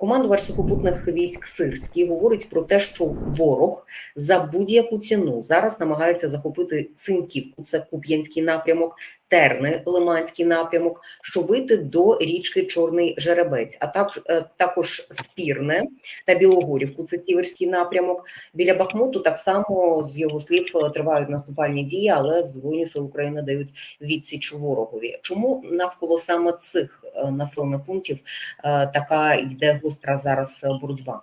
Командувач сухопутних військ Сирський говорить про те, що ворог за будь-яку ціну зараз намагається захопити Цинківку, це Куп'янський напрямок, Терни, Лиманський напрямок, щоб вийти до річки Чорний Жеребець, а також, е, також Спірне та Білогорівку, це Сіверський напрямок. Біля Бахмуту так само з його слів е, тривають наступальні дії, але Збройні сили України дають відсіч ворогові. Чому навколо саме цих е, населених пунктів така йде гостра зараз боротьба?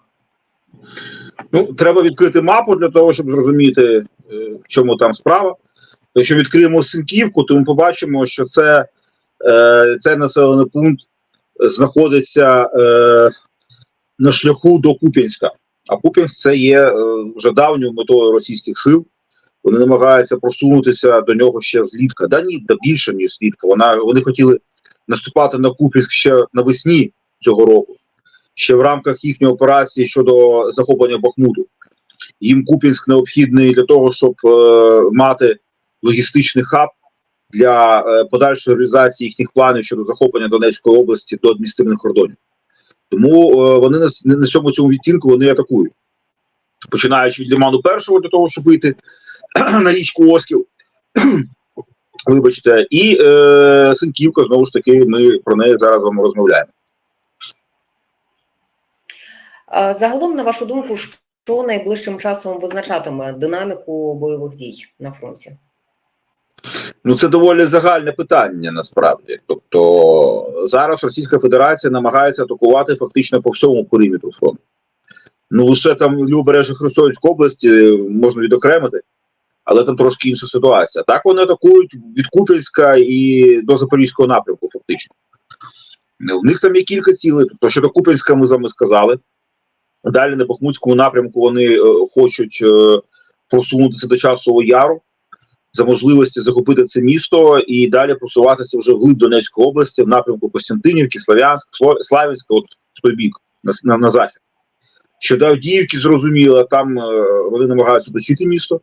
Ну, треба відкрити мапу для того, щоб зрозуміти, в чому там справа. Якщо відкриємо Синківку, то ми побачимо, що це, е, цей населений пункт знаходиться е, на шляху до Куп'янська. А Куп'янськ це є е, вже давньою метою російських сил. Вони намагаються просунутися до нього ще злітка. Да ні, да більше, ніж злітка. Вона, вони хотіли наступати на Куп'янськ ще навесні цього року, ще в рамках їхньої операції щодо захоплення Бахмуту. Їм Куп'янськ необхідний для того, щоб е, мати логістичний хаб для е, подальшої реалізації їхніх планів щодо захоплення Донецької області до адміністративних кордонів. Тому е, вони на, на цьому цьому відтінку вони атакують, починаючи від лиману першого для того, щоб вийти на річку Осків. Вибачте, і е, Синківка, знову ж таки, ми про неї зараз з вами розмовляємо. Загалом, на вашу думку, що найближчим часом визначатиме динаміку бойових дій на фронті? Ну, це доволі загальне питання насправді. Тобто зараз Російська Федерація намагається атакувати фактично по всьому периметру фронту. Ну лише там лівобережжя Херсонської області можна відокремити, але там трошки інша ситуація. Так вони атакують від Куп'янська і до Запорізького напрямку, фактично. В них там є кілька цілей. Тобто, щодо Куп'янська, ми з вами сказали. Далі на Бахмутському напрямку вони е, хочуть е, просунутися до часового яру за можливості захопити це місто і далі просуватися вже вглиб Донецької області в напрямку Костянтинівки, Слав'янськ, Славянська, от в той бік на, на, на захід. Щодо Авдіївки, зрозуміло, там е, вони намагаються оточити місто.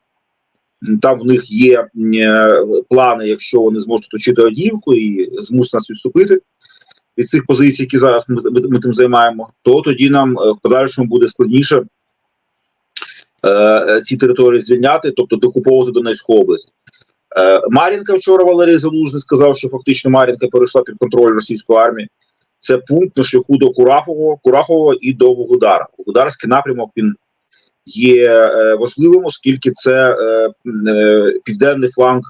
Там в них є е, плани, якщо вони зможуть оточити Авдіївку і змусити нас відступити від цих позицій, які зараз ми, ми, ми тим займаємо, то тоді нам е, в подальшому буде складніше е, ці території звільняти, тобто докуповувати Донецьку область. Е, Мар'їнка вчора Валерій Залужний сказав, що фактично Мар'їнка перейшла під контроль російської армії. Це пункт на шляху до Курахового, Курахового і до Вугудара. Вугударський напрямок він є е, важливим, оскільки це е, південний фланг,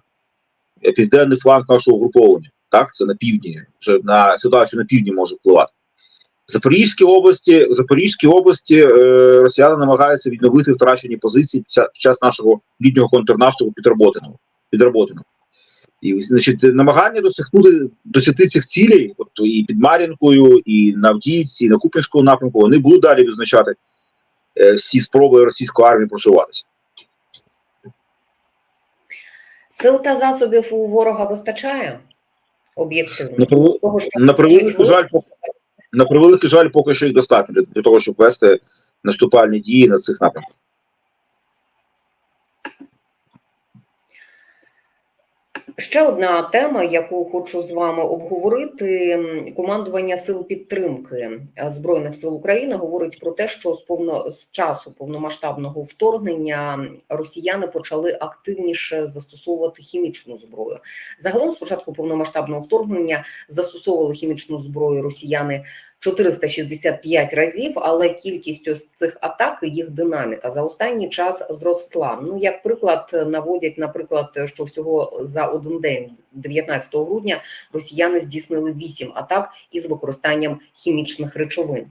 південний фланг нашого угруповання. Так, це на півдні, вже на ситуацію на півдні може впливати. В Запорізькій області, в Запорізькій області е, росіяни намагаються відновити втрачені позиції під час нашого літнього контрнаступу під Роботином. Під Роботином. І значить, намагання досягнути досягти цих цілей, от і під Мар'їнкою, і на Авдіївці, і на Куп'янському напрямку, вони будуть далі визначати е, всі спроби російської армії просуватися. Сил та засобів у ворога вистачає об'єктивно. На, що на превеликий жаль, пок- на превеликий жаль, поки що їх достатньо для, для того, щоб вести наступальні дії на цих напрямках. Ще одна тема, яку хочу з вами обговорити. Командування сил підтримки е, збройних сил України говорить про те, що з повно з часу повномасштабного вторгнення росіяни почали активніше застосовувати хімічну зброю. Загалом, з початку повномасштабного вторгнення застосовували хімічну зброю росіяни 465 разів, але кількість ось цих атак їх динаміка за останній час зросла. Ну як приклад наводять, наприклад, що всього за один день, 19 грудня, росіяни здійснили 8 атак із використанням хімічних речовин.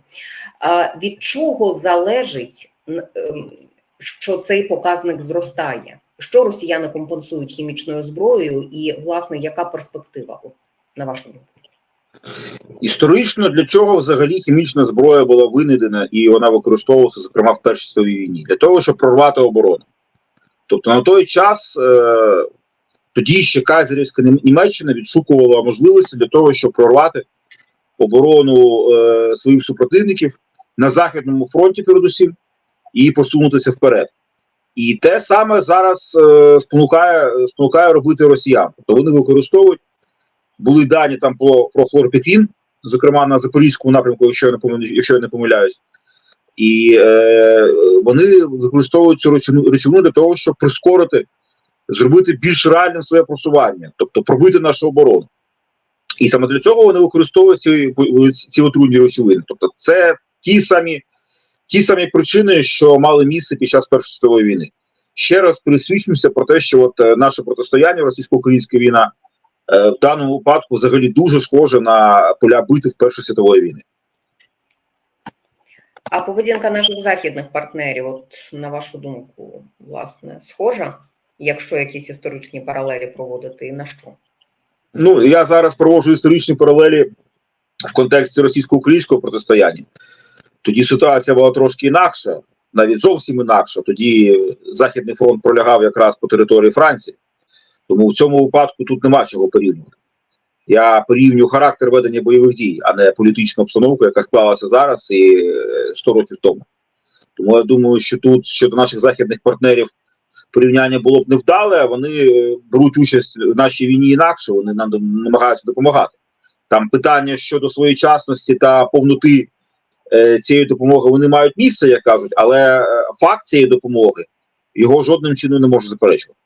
А від чого залежить, ем, що цей показник зростає? Що росіяни компенсують хімічною зброєю, і власне яка перспектива на вашу думку? Історично для чого взагалі хімічна зброя була винайдена і вона використовувалася, зокрема, в Першій світовій війні? Для того, щоб прорвати оборону. Тобто на той час е, тоді ще Кайзерівська Німеччина відшукувала можливості для того, щоб прорвати оборону е, своїх супротивників на Західному фронті, передусім, і посунутися вперед. І те саме зараз е, спонукає, спонукає робити росіян. Тобто вони використовують були дані там про, про хлорпекін, зокрема на запорізькому напрямку, якщо я не помиляюсь, якщо я не помиляюсь. І е, вони використовують цю речовину, речовину для того, щоб прискорити, зробити більш реальним своє просування, тобто пробити нашу оборону. І саме для цього вони використовують ці, ці отруйні речовини. Тобто, це ті самі, ті самі причини, що мали місце під час Першої світової війни. Ще раз пересвідчимося про те, що от е, наше протистояння, російсько-українська війна, в даному випадку взагалі дуже схоже на поля битв Першої світової війни. А поведінка наших західних партнерів, от на вашу думку, власне, схожа, якщо якісь історичні паралелі проводити, і на що? Ну я зараз проводжу історичні паралелі в контексті російсько-українського протистояння. Тоді ситуація була трошки інакша, навіть зовсім інакша. Тоді Західний фронт пролягав якраз по території Франції. Тому в цьому випадку тут нема чого порівнювати. Я порівнюю характер ведення бойових дій, а не політичну обстановку, яка склалася зараз і е, 100 років тому. Тому я думаю, що тут щодо наших західних партнерів порівняння було б невдале, вони е, беруть участь в нашій війні інакше, вони нам намагаються допомагати. Там питання щодо своєчасності та повноти е, цієї допомоги вони мають місце, як кажуть, але е, факт цієї допомоги його жодним чином не може заперечувати.